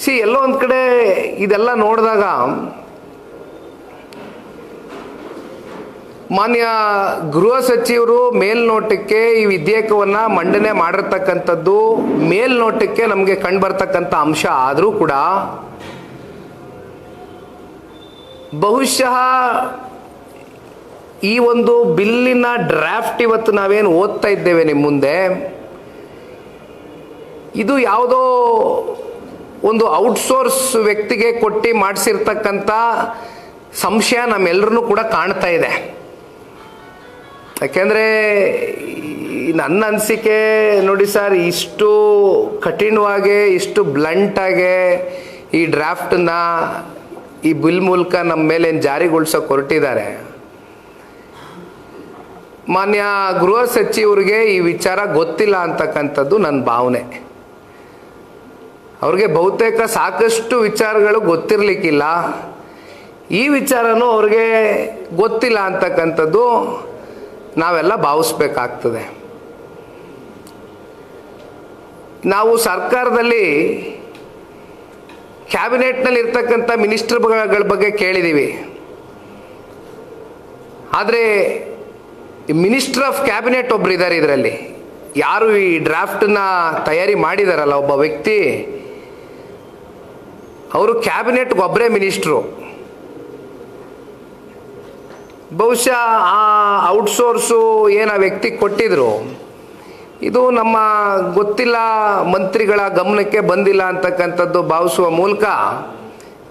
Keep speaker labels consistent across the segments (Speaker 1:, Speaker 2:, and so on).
Speaker 1: C, ಎಲ್ಲೋ ಒಂದು ಕಡೆ ಇದೆಲ್ಲ ನೋಡಿದಾಗ ಮಾನ್ಯ ಗೃಹ ಸಚಿವರು ಮೇಲ್ನೋಟಕ್ಕೆ ಈ ವಿಧೇಯಕವನ್ನ ಮಂಡನೆ ಮಾಡಿರ್ತಕ್ಕಂಥದ್ದು ಮೇಲ್ನೋಟಕ್ಕೆ ನಮಗೆ ಕಂಡುಬರ್ತಕ್ಕಂಥ ಅಂಶ ಆದರೂ ಕೂಡ ಬಹುಶಃ ಈ ಒಂದು ಬಿಲ್ಲಿನ ಡ್ರಾಫ್ಟ್ ಇವತ್ತು ನಾವೇನು ಓದ್ತಾ ಇದ್ದೇವೆ ನಿಮ್ಮ ಮುಂದೆ? ಇದು ಯಾವುದೋ ಒಂದು ಔಟ್ಸೋರ್ಸ್ ವ್ಯಕ್ತಿಗೆ ಕೊಟ್ಟು ಮಾಡಿಸಿರ್ತಕ್ಕಂಥ ಸಂಶಯ ನಮ್ಮೆಲ್ಲರೂ ಕೂಡ ಕಾಣ್ತಾ ಇದೆ. ಯಾಕೆಂದರೆ ನನ್ನ ಅನಿಸಿಕೆ ನೋಡಿ ಸರ್, ಇಷ್ಟು ಕಠಿಣವಾಗಿ, ಇಷ್ಟು ಬ್ಲಂಟಾಗೆ ಈ ಡ್ರಾಫ್ಟನ್ನ ಈ ಬಿಲ್ ಮೂಲಕ ನಮ್ಮ ಮೇಲೆ ಏನು ಜಾರಿಗೊಳಿಸೋಕೆ ಹೊರಟಿದ್ದಾರೆ. ಮಾನ್ಯ ಗೃಹ ಸಚಿವರಿಗೆ ಈ ವಿಚಾರ ಗೊತ್ತಿಲ್ಲ ಅಂತಕ್ಕಂಥದ್ದು ನನ್ನ ಭಾವನೆ. ಅವ್ರಿಗೆ ಬಹುತೇಕ ಸಾಕಷ್ಟು ವಿಚಾರಗಳು ಗೊತ್ತಿರಲಿಕ್ಕಿಲ್ಲ. ಈ ವಿಚಾರನೂ ಅವ್ರಿಗೆ ಗೊತ್ತಿಲ್ಲ ಅಂತಕ್ಕಂಥದ್ದು ನಾವೆಲ್ಲ ಭಾವಿಸ್ಬೇಕಾಗ್ತದೆ. ನಾವು ಸರ್ಕಾರದಲ್ಲಿ ಕ್ಯಾಬಿನೆಟ್ನಲ್ಲಿ ಇರ್ತಕ್ಕಂಥ ಮಿನಿಸ್ಟರ್ಗಳ ಬಗ್ಗೆ ಕೇಳಿದ್ದೀವಿ ಆದರೆ ಮಿನಿಸ್ಟರ್ ಆಫ್ ಕ್ಯಾಬಿನೆಟ್ ಒಬ್ರು ಇದ್ದಾರೆ ಇದರಲ್ಲಿ. ಯಾರು ಈ ಡ್ರಾಫ್ಟನ್ನ ತಯಾರಿ ಮಾಡಿದಾರಲ್ಲ ಒಬ್ಬ ವ್ಯಕ್ತಿ ಅವರು ಕ್ಯಾಬಿನೆಟ್ಗೆ ಒಬ್ಬರೇ ಮಿನಿಸ್ಟ್ರು. ಬಹುಶಃ ಆ ಔಟ್ಸೋರ್ಸು ಏನು ಆ ವ್ಯಕ್ತಿ ಕೊಟ್ಟಿದ್ರು. ಇದು ನಮ್ಮ ಗೊತ್ತಿಲ್ಲ ಮಂತ್ರಿಗಳ ಗಮನಕ್ಕೆ ಬಂದಿಲ್ಲ ಅಂತಕ್ಕಂಥದ್ದು ಭಾವಿಸುವ ಮೂಲಕ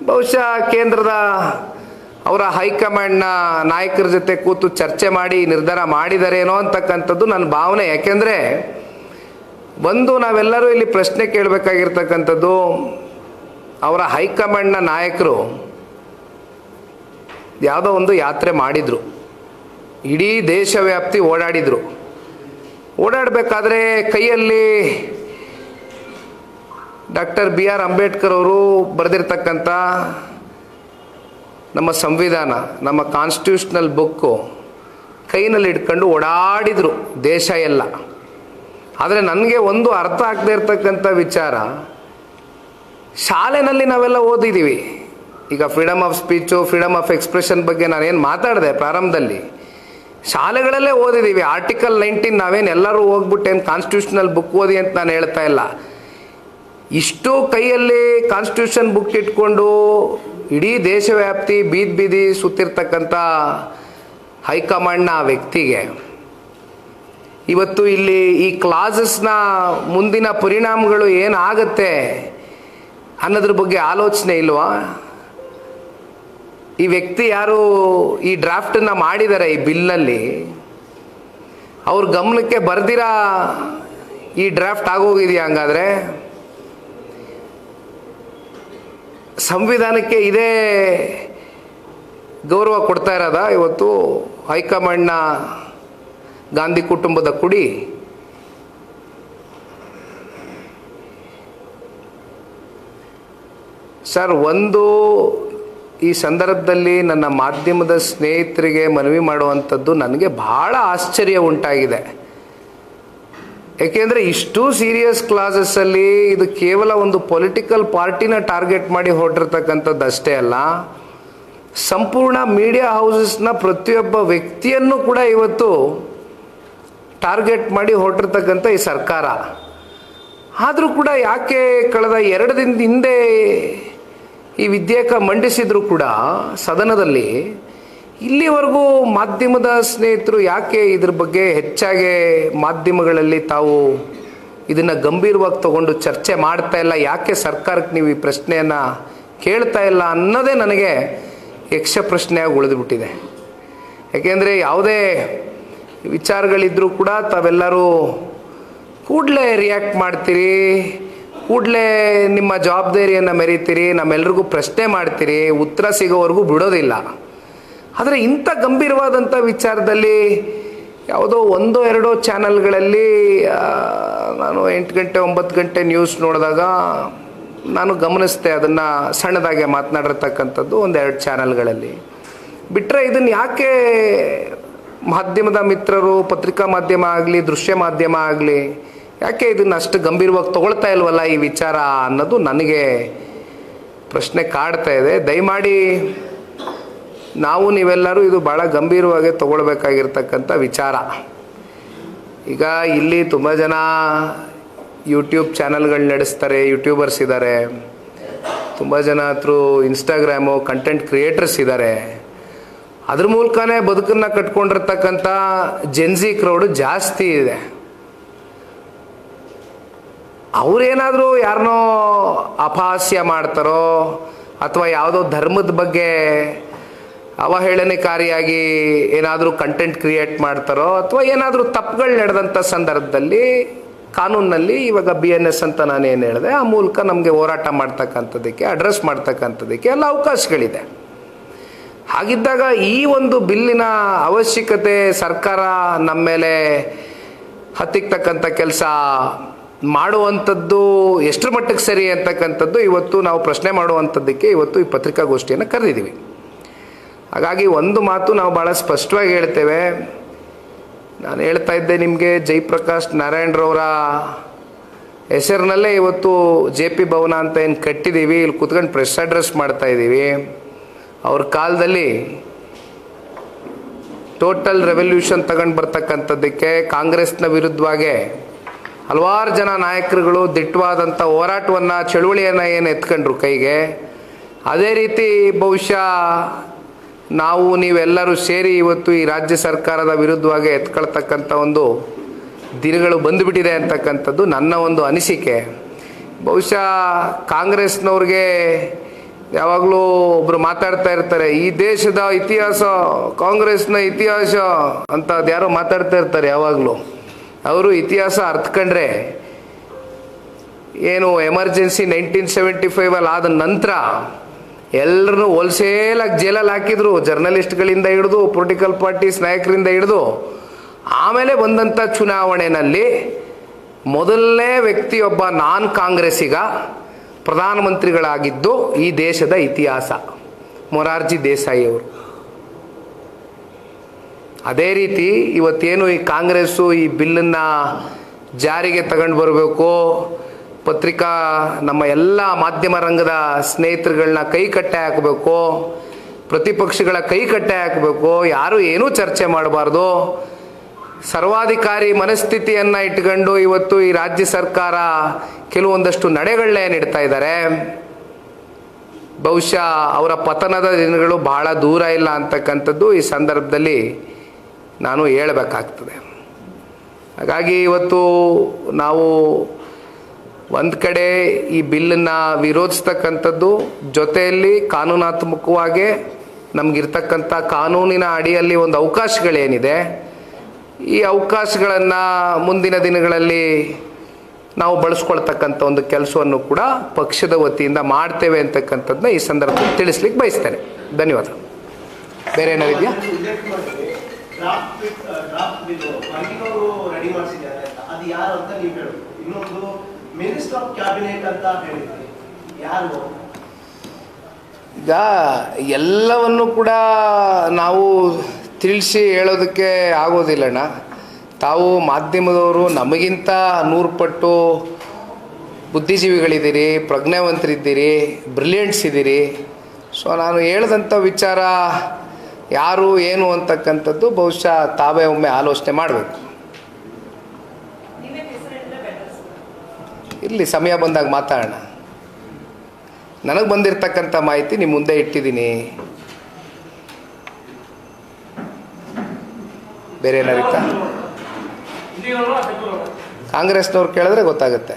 Speaker 1: ಬಹುಶಃ ಕೇಂದ್ರದ ಅವರ ಹೈಕಮಾಂಡ್ನ ನಾಯಕರ ಜೊತೆ ಕೂತು ಚರ್ಚೆ ಮಾಡಿ ನಿರ್ಧಾರ ಮಾಡಿದಾರೇನೋ ಅಂತಕ್ಕಂಥದ್ದು ನನ್ನ ಭಾವನೆ. ಯಾಕೆಂದರೆ ಒಂದು ನಾವೆಲ್ಲರೂ ಇಲ್ಲಿ ಪ್ರಶ್ನೆ ಕೇಳಬೇಕಾಗಿರ್ತಕ್ಕಂಥದ್ದು ಅವರ ಹೈಕಮಾಂಡ್ನ ನಾಯಕರು ಯಾವುದೋ ಒಂದು ಯಾತ್ರೆ ಮಾಡಿದರು. ಇಡೀ ದೇಶವ್ಯಾಪ್ತಿ ಓಡಾಡಿದರು. ಓಡಾಡಬೇಕಾದ್ರೆ ಕೈಯಲ್ಲಿ ಡಾಕ್ಟರ್ ಬಿ ಆರ್ ಅಂಬೇಡ್ಕರ್ ಅವರು ಬರೆದಿರ್ತಕ್ಕಂಥ ನಮ್ಮ ಸಂವಿಧಾನ, ನಮ್ಮ ಕಾನ್ಸ್ಟಿಟ್ಯೂಷನಲ್ ಬುಕ್ಕು ಕೈನಲ್ಲಿ ಇಟ್ಕೊಂಡು ಓಡಾಡಿದರು ದೇಶ ಎಲ್ಲ. ಆದರೆ ನನಗೆ ಒಂದು ಅರ್ಥ ಆಗದೇ ಇರತಕ್ಕಂಥ ವಿಚಾರ ಶಾಲೆನಲ್ಲಿ ನಾವೆಲ್ಲ ಓದಿದ್ದೀವಿ ಈಗ freedom of speech freedom of expression ಬಗ್ಗೆ ನಾನೇನು ಮಾತಾಡಿದೆ ಪ್ರಾರಂಭದಲ್ಲಿ. ಶಾಲೆಗಳಲ್ಲೇ ಓದಿದ್ದೀವಿ ಆರ್ಟಿಕಲ್ ನೈನ್ಟೀನ್ ನಾವೇನು ಎಲ್ಲರೂ ಹೋಗ್ಬಿಟ್ಟು ಏನು ಕಾನ್ಸ್ಟಿಟ್ಯೂಷನಲ್ ಬುಕ್ ಓದಿ ಅಂತ ನಾನು ಹೇಳ್ತಾ ಇಲ್ಲ. ಇಷ್ಟು ಕೈಯಲ್ಲಿ ಕಾನ್ಸ್ಟಿಟ್ಯೂಷನ್ ಬುಕ್ ಇಟ್ಕೊಂಡು ಇಡೀ ದೇಶವ್ಯಾಪ್ತಿ ಬೀದಿ ಬೀದಿ ಸುತ್ತಿರ್ತಕ್ಕಂಥ ಹೈಕಮಾಂಡ್ನ ಆ ವ್ಯಕ್ತಿಗೆ. ಇವತ್ತು ಇಲ್ಲಿ ಈ ಕ್ಲಾಸಸ್ನ ಮುಂದಿನ ಪರಿಣಾಮಗಳು ಏನಾಗತ್ತೆ? ಅನ್ನೋದ್ರ ಬಗ್ಗೆ ಆಲೋಚನೆ ಇಲ್ವಾ? ಈ ವ್ಯಕ್ತಿ ಯಾರು ಈ ಡ್ರಾಫ್ಟನ್ನು ಮಾಡಿದ್ದಾರೆ ಈ ಬಿಲ್ನಲ್ಲಿ? ಅವ್ರ ಗಮನಕ್ಕೆ ಬರ್ದಿರಾ ಈ ಡ್ರಾಫ್ಟ್ ಆಗೋಗಿದೆಯಾ ಹಂಗಾದರೆ? ಸಂವಿಧಾನಕ್ಕೆ ಇದೇ ಗೌರವ ಕೊಡ್ತಾ ಇರೋದ ಇವತ್ತು ಹೈಕಮಾಂಡ್ನ ಗಾಂಧಿ ಕುಟುಂಬದ ಕುಡಿ? ಸರ್, ಒಂದು ಈ ಸಂದರ್ಭದಲ್ಲಿ ನನ್ನ ಮಾಧ್ಯಮದ ಸ್ನೇಹಿತರಿಗೆ ಮನವಿ ಮಾಡುವಂಥದ್ದು ನನಗೆ ಬಹಳ ಆಶ್ಚರ್ಯ ಉಂಟಾಗಿದೆ. ಏಕೆಂದರೆ ಇಷ್ಟು ಸೀರಿಯಸ್ ಕ್ಲಾಸಸ್ಸಲ್ಲಿ ಇದು ಕೇವಲ ಒಂದು ಪೊಲಿಟಿಕಲ್ ಪಾರ್ಟಿನ ಟಾರ್ಗೆಟ್ ಮಾಡಿ ಹೊರಟಿರ್ತಕ್ಕಂಥದ್ದು ಅಷ್ಟೇ ಅಲ್ಲ, ಸಂಪೂರ್ಣ ಮೀಡಿಯಾ ಹೌಸಸ್ನ ಪ್ರತಿಯೊಬ್ಬ ವ್ಯಕ್ತಿಯನ್ನು ಕೂಡ ಇವತ್ತು ಟಾರ್ಗೆಟ್ ಮಾಡಿ ಹೊರಟಿರ್ತಕ್ಕಂಥ ಈ ಸರ್ಕಾರ. ಆದರೂ ಕೂಡ ಯಾಕೆ ಕಳೆದ ಎರಡು ದಿನದ ಹಿಂದೆ ಈ ವಿಧೇಯಕ ಮಂಡಿಸಿದ್ರು ಕೂಡ ಸದನದಲ್ಲಿ. ಇಲ್ಲಿವರೆಗೂ ಮಾಧ್ಯಮದ ಸ್ನೇಹಿತರು ಯಾಕೆ ಇದ್ರ ಬಗ್ಗೆ ಹೆಚ್ಚಾಗಿ ಮಾಧ್ಯಮಗಳಲ್ಲಿ ತಾವು ಇದನ್ನು ಗಂಭೀರವಾಗಿ ತಗೊಂಡು ಚರ್ಚೆ ಮಾಡ್ತಾ ಇಲ್ಲ? ಯಾಕೆ ಸರ್ಕಾರಕ್ಕೆ ನೀವು ಈ ಪ್ರಶ್ನೆಯನ್ನು ಕೇಳ್ತಾ ಇಲ್ಲ ಅನ್ನೋದೇ ನನಗೆ ಯಕ್ಷ ಪ್ರಶ್ನೆಯಾಗಿ ಉಳಿದುಬಿಟ್ಟಿದೆ. ಯಾಕೆಂದರೆ ಯಾವುದೇ ವಿಚಾರಗಳಿದ್ದರೂ ಕೂಡ ತಾವೆಲ್ಲರೂ ಕೂಡಲೇ ರಿಯಾಕ್ಟ್ ಮಾಡ್ತೀರಿ ಕೂಡಲೇ ನಿಮ್ಮ ಜವಾಬ್ದಾರಿಯನ್ನು ಮೆರೀತೀರಿ, ನಮ್ಮೆಲ್ರಿಗೂ ಪ್ರಶ್ನೆ ಮಾಡ್ತೀರಿ, ಉತ್ತರ ಸಿಗೋವರೆಗೂ ಬಿಡೋದಿಲ್ಲ. ಆದರೆ ಇಂಥ ಗಂಭೀರವಾದಂಥ ವಿಚಾರದಲ್ಲಿ ಯಾವುದೋ ಒಂದೋ ಎರಡೋ ಚಾನಲ್ಗಳಲ್ಲಿ ನಾನು ಎಂಟು ಗಂಟೆ, ಒಂಬತ್ತು ಗಂಟೆ ನ್ಯೂಸ್ ನೋಡಿದಾಗ ನಾನು ಗಮನಿಸ್ದೆ ಅದನ್ನು ಸಣ್ಣದಾಗೆ ಮಾತನಾಡಿರ್ತಕ್ಕಂಥದ್ದು ಒಂದೆರಡು ಚಾನಲ್ಗಳಲ್ಲಿ. ಬಿಟ್ಟರೆ ಇದನ್ನು ಯಾಕೆ ಮಾಧ್ಯಮದ ಮಿತ್ರರು, ಪತ್ರಿಕಾ ಮಾಧ್ಯಮ ಆಗಲಿ, ದೃಶ್ಯ ಮಾಧ್ಯಮ ಆಗಲಿ ಯಾಕೆ ಇದನ್ನು ಅಷ್ಟು ಗಂಭೀರವಾಗಿ ತಗೊಳ್ತಾ ಇಲ್ವಲ್ಲ ಈ ವಿಚಾರ ಅನ್ನೋದು ನನಗೆ ಪ್ರಶ್ನೆ ಕಾಡ್ತಾ ಇದೆ. ದಯಮಾಡಿ ನಾವು ನೀವೆಲ್ಲರೂ ಇದು ಭಾಳ ಗಂಭೀರವಾಗಿ ತಗೊಳ್ಬೇಕಾಗಿರ್ತಕ್ಕಂಥ ವಿಚಾರ. ಈಗ ಇಲ್ಲಿ ತುಂಬ ಜನ ಯೂಟ್ಯೂಬ್ ಚಾನಲ್ಗಳು ನಡೆಸ್ತಾರೆ ಯೂಟ್ಯೂಬರ್ಸ್ ಇದ್ದಾರೆ ತುಂಬ ಜನ ಹತ್ರ ಇನ್ಸ್ಟಾಗ್ರಾಮು ಕಂಟೆಂಟ್ ಕ್ರಿಯೇಟರ್ಸ್ ಇದ್ದಾರೆ ಅದ್ರ ಮೂಲಕನೇ ಬದುಕನ್ನು ಕಟ್ಕೊಂಡಿರ್ತಕ್ಕಂಥ ಜೆನ್ಸಿ ಕ್ರೌಡು ಜಾಸ್ತಿ ಇದೆ. ಅವ್ರೇನಾದರೂ ಯಾರನ್ನೋ ಅಪಹಾಸ್ಯ ಮಾಡ್ತಾರೋ ಅಥವಾ ಯಾವುದೋ ಧರ್ಮದ ಬಗ್ಗೆ ಅವಹೇಳನಕಾರಿಯಾಗಿ ಏನಾದರೂ ಕಂಟೆಂಟ್ ಕ್ರಿಯೇಟ್ ಮಾಡ್ತಾರೋ ಅಥವಾ ಏನಾದರೂ ತಪ್ಪುಗಳು ನಡೆದಂಥ ಸಂದರ್ಭದಲ್ಲಿ ಕಾನೂನಲ್ಲಿ ಇವಾಗ ಬಿ ಎನ್ ಎಸ್ ಅಂತ ನಾನು ಏನು ಹೇಳಿದೆ, ಆ ಮೂಲಕ ನಮಗೆ ಹೋರಾಟ ಮಾಡ್ತಕ್ಕಂಥದ್ದಕ್ಕೆ ಅಡ್ರೆಸ್ ಮಾಡ್ತಕ್ಕಂಥದ್ದಕ್ಕೆ ಎಲ್ಲ ಅವಕಾಶಗಳಿದೆ. ಹಾಗಿದ್ದಾಗ ಈ ಒಂದು ಬಿಲ್ಲಿನ ಅವಶ್ಯಕತೆ ಸರ್ಕಾರ ನಮ್ಮ ಮೇಲೆ ಹತ್ತಿಕ್ತಕ್ಕಂಥ ಕೆಲಸ ಮಾಡುವಂಥದ್ದು ಎಷ್ಟರ ಮಟ್ಟಿಗೆ ಸರಿ ಅಂತಕ್ಕಂಥದ್ದು ಇವತ್ತು ನಾವು ಪ್ರಶ್ನೆ ಮಾಡುವಂಥದ್ದಕ್ಕೆ ಇವತ್ತು ಈ ಪತ್ರಿಕಾಗೋಷ್ಠಿಯನ್ನು ಕರೆದಿದ್ದೀವಿ. ಹಾಗಾಗಿ ಒಂದು ಮಾತು ನಾವು ಭಾಳ ಸ್ಪಷ್ಟವಾಗಿ ಹೇಳ್ತೇವೆ. ನಾನು ಹೇಳ್ತಾ ಇದ್ದೆ ನಿಮಗೆ ಜಯಪ್ರಕಾಶ್ ನಾರಾಯಣರವರ ಹೆಸರಿನಲ್ಲೇ ಇವತ್ತು ಜೆ ಪಿ ಭವನ ಅಂತ ಏನು ಕಟ್ಟಿದ್ದೀವಿ, ಇಲ್ಲಿ ಕೂತ್ಕೊಂಡು ಪ್ರೆಸ್ ಅಡ್ರೆಸ್ ಮಾಡ್ತಾ ಇದ್ದೀವಿ. ಅವ್ರ ಕಾಲದಲ್ಲಿ ಟೋಟಲ್ ರೆವಲ್ಯೂಷನ್ ತಗೊಂಡು ಬರ್ತಕ್ಕಂಥದ್ದಕ್ಕೆ ಕಾಂಗ್ರೆಸ್ನ ವಿರುದ್ಧವಾಗಿ ಹಲವಾರು ಜನ ನಾಯಕರುಗಳು ದಿಟ್ಟವಾದಂಥ ಹೋರಾಟವನ್ನು, ಚಳುವಳಿಯನ್ನು ಏನು ಎತ್ಕೊಂಡ್ರು ಕೈಗೆ? ಅದೇ ರೀತಿ ಬಹುಶಃ ನಾವು, ನೀವೆಲ್ಲರೂ ಸೇರಿ ಇವತ್ತು ಈ ರಾಜ್ಯ ಸರ್ಕಾರದ ವಿರುದ್ಧವಾಗಿ ಎತ್ಕೊಳ್ತಕ್ಕಂಥ ಒಂದು ದಿನಗಳು ಬಂದುಬಿಟ್ಟಿದೆ ಅಂತಕ್ಕಂಥದ್ದು ನನ್ನ ಒಂದು ಅನಿಸಿಕೆ. ಬಹುಶಃ ಕಾಂಗ್ರೆಸ್ನವ್ರಿಗೆ ಯಾವಾಗಲೂ ಒಬ್ರು ಮಾತಾಡ್ತಾ ಇರ್ತಾರೆ, ಈ ದೇಶದ ಇತಿಹಾಸ ಕಾಂಗ್ರೆಸ್ನ ಇತಿಹಾಸ ಅಂತ ಅದ್ಯಾರೋ ಮಾತಾಡ್ತಾ ಇರ್ತಾರೆ ಯಾವಾಗಲೂ. ಅವರು ಇತಿಹಾಸ ಅರ್ಥಕೊಂಡ್ರೆ ಏನು ಎಮರ್ಜೆನ್ಸಿ ನೈನ್ಟೀನ್ ಸೆವೆಂಟಿ ಫೈವಲ್ಲಿ ಆದ ನಂತರ ಎಲ್ಲರನ್ನು ಹೋಲ್ಸೇಲಾಗಿ ಜೇಲಲ್ಲಿ ಹಾಕಿದ್ರು, ಜರ್ನಲಿಸ್ಟ್ಗಳಿಂದ ಹಿಡಿದು ಪೊಲಿಟಿಕಲ್ ಪಾರ್ಟೀಸ್ ನಾಯಕರಿಂದ ಹಿಡಿದು, ಆಮೇಲೆ ಬಂದಂಥ ಚುನಾವಣೆಯಲ್ಲಿ ಮೊದಲನೇ ವ್ಯಕ್ತಿಯೊಬ್ಬ ನಾನ್ ಕಾಂಗ್ರೆಸ್ಸಿಗ ಪ್ರಧಾನಮಂತ್ರಿಗಳಾಗಿದ್ದು ಈ ದೇಶದ ಇತಿಹಾಸ. ಮೊರಾರ್ಜಿ ದೇಸಾಯಿ ಅವರು. ಅದೇ ರೀತಿ ಇವತ್ತೇನು ಈ ಕಾಂಗ್ರೆಸ್ಸು ಈ ಬಿಲ್ಲನ್ನು ಜಾರಿಗೆ ತಗೊಂಡು ಬರಬೇಕು, ಪತ್ರಿಕಾ ನಮ್ಮ ಎಲ್ಲ ಮಾಧ್ಯಮ ರಂಗದ ಸ್ನೇಹಿತರುಗಳನ್ನ ಕೈ ಕಟ್ಟೆ ಹಾಕಬೇಕು, ಪ್ರತಿಪಕ್ಷಗಳ ಕೈ ಕಟ್ಟೆ ಹಾಕಬೇಕು, ಯಾರು ಏನೂ ಚರ್ಚೆ ಮಾಡಬಾರ್ದು. ಸರ್ವಾಧಿಕಾರಿ ಮನಸ್ಥಿತಿಯನ್ನು ಇಟ್ಕೊಂಡು ಇವತ್ತು ಈ ರಾಜ್ಯ ಸರ್ಕಾರ ಕೆಲವೊಂದಷ್ಟು ನಡೆಗಳನ್ನೇ ನೀಡ್ತಾ ಇದ್ದಾರೆ. ಬಹುಶಃ ಅವರ ಪತನದ ದಿನಗಳು ಬಹಳ ದೂರ ಇಲ್ಲ ಅಂತಕ್ಕಂಥದ್ದು ಈ ಸಂದರ್ಭದಲ್ಲಿ ನಾನು ಹೇಳಬೇಕಾಗ್ತದೆ. ಹಾಗಾಗಿ ಇವತ್ತು ನಾವು ಒಂದು ಕಡೆ ಈ ಬಿಲ್ಲನ್ನು ವಿರೋಧಿಸ್ತಕ್ಕಂಥದ್ದು ಜೊತೆಯಲ್ಲಿ ಕಾನೂನಾತ್ಮಕವಾಗಿ ನಮಗಿರ್ತಕ್ಕಂಥ ಕಾನೂನಿನ ಅಡಿಯಲ್ಲಿ ಒಂದು ಅವಕಾಶಗಳೇನಿದೆ, ಈ ಅವಕಾಶಗಳನ್ನು ಮುಂದಿನ ದಿನಗಳಲ್ಲಿ ನಾವು ಬಳಸ್ಕೊಳ್ತಕ್ಕಂಥ ಒಂದು ಕೆಲಸವನ್ನು ಕೂಡ ಪಕ್ಷದ ವತಿಯಿಂದ ಮಾಡ್ತೇವೆ ಅಂತಕ್ಕಂಥದ್ದನ್ನ ಈ ಸಂದರ್ಭದಲ್ಲಿ ತಿಳಿಸ್ಲಿಕ್ಕೆ ಬಯಸ್ತೇನೆ. ಧನ್ಯವಾದ. ಬೇರೆ ಏನಾದ್ರು ಇದೆಯಾ?
Speaker 2: ಡ್ರಾಫ್ಟ್ ಡ್ರಾಫ್ಟ್ ಬಿಲ್ ಮಲ್ಲಿನವರು ರೆಡಿ ಮಾಡಿಸಿದ್ದಾರೆ ಅಂತ. ಅದು ಯಾರು ಅಂತ ನೀವು ಹೇಳಬೇಕು. ಇನ್ನೊಂದು ಮಿನಿಸ್ಟರ್ ಆಫ್ ಕ್ಯಾಬಿನೆಟ್ ಅಂತ ಹೇಳಿದ್ರಿ ಯಾರು?
Speaker 1: ಈಗ ಎಲ್ಲವನ್ನು ಕೂಡ ನಾವು ತಿಳಿಸಿ ಹೇಳೋದಕ್ಕೆ ಆಗೋದಿಲ್ಲಣ್ಣ ತಾವು ಮಾಧ್ಯಮದವರು, ನಮಗಿಂತ ನೂರು ಪಟ್ಟು ಬುದ್ಧಿಜೀವಿಗಳಿದ್ದೀರಿ, ಪ್ರಜ್ಞಾವಂತರಿದ್ದೀರಿ ಬ್ರಿಲಿಯಂಟ್ಸ್ ಇದ್ದೀರಿ. ಸೊ ನಾನು ಹೇಳಿದಂಥ ವಿಚಾರ ಯಾರು ಏನು ಅಂತಕ್ಕಂಥದ್ದು ಬಹುಶಃ ತಾವೇ ಒಮ್ಮೆ ಆಲೋಚನೆ ಮಾಡಬೇಕು. ಇಲ್ಲಿ ಸಮಯ ಬಂದಾಗ ಮಾತಾಡೋಣ. ನನಗೆ ಬಂದಿರತಕ್ಕಂಥ ಮಾಹಿತಿ ನಿಮ್ಮ ಮುಂದೆ ಇಟ್ಟಿದ್ದೀನಿ. ಬೇರೆ ಏನಾರಿತ್ತಾ ಕಾಂಗ್ರೆಸ್ನವ್ರು ಕೇಳಿದ್ರೆ ಗೊತ್ತಾಗುತ್ತೆ.